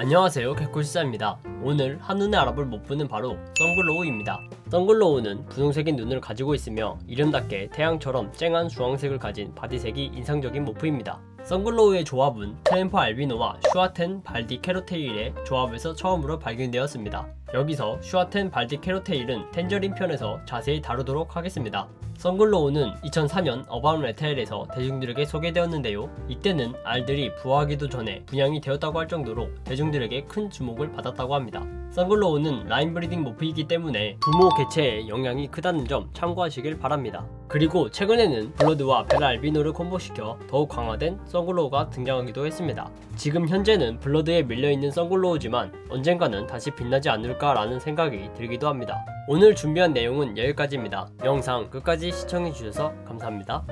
안녕하세요 개꿀시사입니다. 오늘 한눈에 알아볼 목표는 바로 썬글로우입니다. 썬글로우는 분홍색인 눈을 가지고 있으며 이름답게 태양처럼 쨍한 주황색을 가진 바디색이 인상적인 모프입니다. 썬글로우의 조합은 트램퍼 알비노와 슈아텐 발디 캐로테일의 조합에서 처음으로 발견되었습니다 여기서 슈아텐 발디 캐로테일은 텐저린 편에서 자세히 다루도록 하겠습니다 선글로우는 2004년 어바운 레텔에서 대중들에게 소개되었는데요. 이때는 알들이 부화하기도 전에 분양이 되었다고 할 정도로 대중들에게 큰 주목을 받았다고 합니다. 선글로우는 라인 브리딩 모프이기 때문에 부모 개체에 영향이 크다는 점 참고하시길 바랍니다. 그리고 최근에는 블러드와 벨라 알비노를 콤보시켜 더욱 강화된 선글로우가 등장하기도 했습니다. 지금 현재는 블러드에 밀려있는 선글로우지만 언젠가는 다시 빛나지 않을까라는 생각이 들기도 합니다. 오늘 준비한 내용은 여기까지입니다. 영상 끝까지 시청해주셔서 감사합니다.